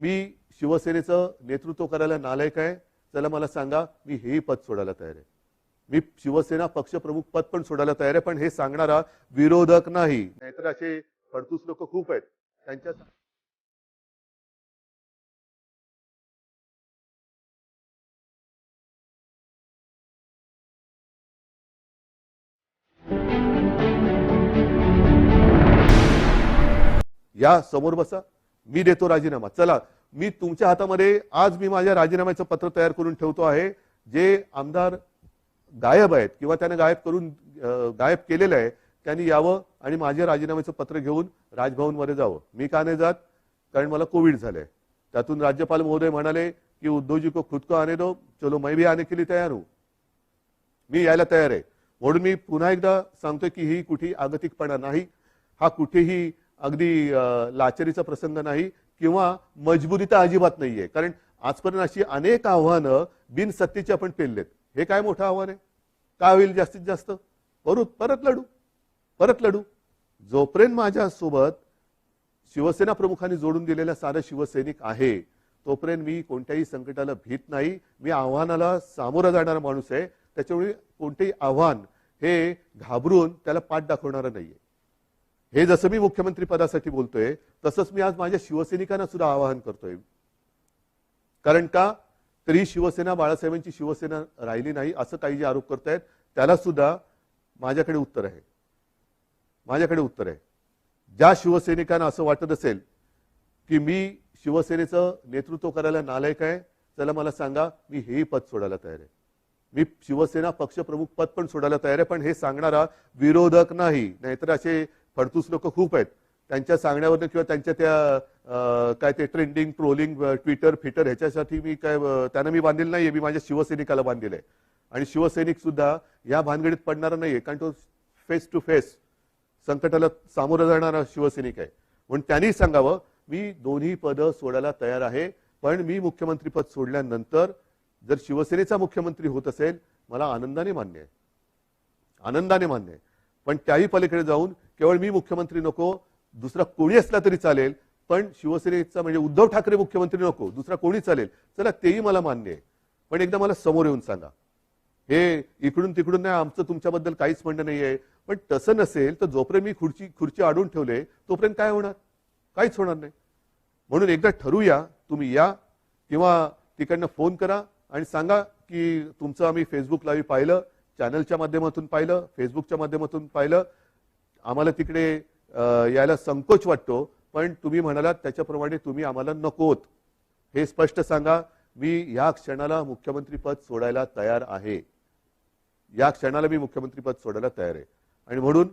मी शिवसेनेचं नेतृत्व करायला नालायक आहे. चला मला सांगा मी हेही पद सोडायला तयार आहे. मी शिवसेना पक्षप्रमुख पद पण सोडायला तयार आहे पण हे सांगणारा विरोधक नाही. नाहीतर असे फडतूस लोक खूप आहेत. त्यांच्या या समोर बसा. मी देतो राजीनामा. चला मी तुमच्या हातामध्ये आज मी माझ्या राजीनाम्याचं पत्र तयार करून ठेवतो आहे जे आमदार गायब आहेत किंवा त्याने गायब करून गायब केलेलं आहे त्यांनी यावं आणि माझ्या राजीनाम्याचं पत्र घेऊन राजभवनमध्ये जावं. मी का नाही जात? कारण मला कोविड झालंय. त्यातून राज्यपाल महोदय म्हणाले की उद्धवजी को खुद को आने दो. चलो मैं भी आने के लिए तयार हूं. मी यायला तयार आहे. म्हणून मी पुन्हा एकदा सांगतोय की ही कुठेही आगतिकपणा नाही. हा कुठेही अगदी लाचारीचा प्रसंग नाही किंवा मजबुरी तर अजिबात नाहीये. कारण आजपर्यंत अशी अनेक आव्हानं बिनसत्तेची आपण पेललेत. हे काय मोठं आव्हान आहे? काय होईल जास्तीत जास्त? परत परत लढू. परत लढू. जोपर्यंत माझ्यासोबत शिवसेना प्रमुखांनी जोडून दिलेला सारा शिवसैनिक आहे तोपर्यंत मी कोणत्याही संकटाला भीत नाही. मी आव्हानाला सामोरा जाणारा माणूस आहे. त्याच्यामुळे कोणतेही आव्हान हे घाबरून त्याला पाठ दाखवणारं नाहीये. हे जसं मी मुख्यमंत्री पदासाठी बोलतोय तसंच मी आज माझ्या शिवसैनिकांना सुद्धा आवाहन करतोय. कारण का? तरी शिवसेना बाळासाहेबांची शिवसेना राहिली नाही असं काही जे आरोप करतायत त्याला सुद्धा माझ्याकडे उत्तर आहे. माझ्याकडे उत्तर आहे. ज्या शिवसैनिकांना असं वाटत असेल की मी शिवसेनेचं नेतृत्व करायला नालायक आहे चला मला सांगा मी हेही पद सोडायला तयार आहे. मी शिवसेना पक्षप्रमुख पद पण सोडायला तयार आहे पण हे सांगणारा विरोधक नाही नाहीतर असे फडतूस लोक खूप आहेत. त्यांच्या सांगण्यावरनं किंवा त्यांच्या त्या काय ते ट्रेंडिंग ट्रोलिंग ट्विटर फिटर ह्याच्यासाठी मी काय त्यांना मी बांधलेलं नाहीये. मी माझ्या शिवसैनिकाला बांधलेलं आहे. आणि शिवसैनिक सुद्धा या भानगडीत पडणारा नाहीये. कारण तो फेस टू फेस संकटाला सामोरं जाणारा शिवसैनिक आहे. म्हणून त्यांनी सांगावं मी दोन्ही पदं सोडायला तयार आहे. पण मी मुख्यमंत्री पद सोडल्यानंतर जर शिवसेनेचा मुख्यमंत्री होत असेल मला आनंदाने मान्य आहे. आनंदाने मान्य आहे. पण त्याही पलीकडे जाऊन केवळ मी मुख्यमंत्री नको दुसरा कोणी असला तरी चालेल पण शिवसेनेचा म्हणजे उद्धव ठाकरे मुख्यमंत्री नको दुसरा कोणी चालेल? चला तेही मला मान्य आहे. पण एकदा मला समोर येऊन सांगा. हे इकडून तिकडून नाही आमचं तुमच्याबद्दल काहीच म्हणणं नाहीये पण तसं नसेल तर जोपर्यंत मी खुर्ची खुर्ची अडून ठेवले तोपर्यंत काय होणार? काहीच होणार नाही. म्हणून एकदा ठरवूया तुम्ही या किंवा तिकडनं फोन करा आणि सांगा की तुमचं आम्ही फेसबुक लाईव्ह पाहिलं चॅनलच्या माध्यमातून पाहिलं फेसबुकच्या माध्यमातून पाहिलं आम्हाला तिकडे यायला संकोच वाटतो पण तुम्ही म्हणालात त्याच्याप्रमाणे तुम्ही आम्हाला नकोत. हे स्पष्ट सांगा मी या क्षणाला मुख्यमंत्री पद सोडायला तयार आहे. या क्षणाला मी मुख्यमंत्री पद सोडायला तयार आहे. आणि म्हणून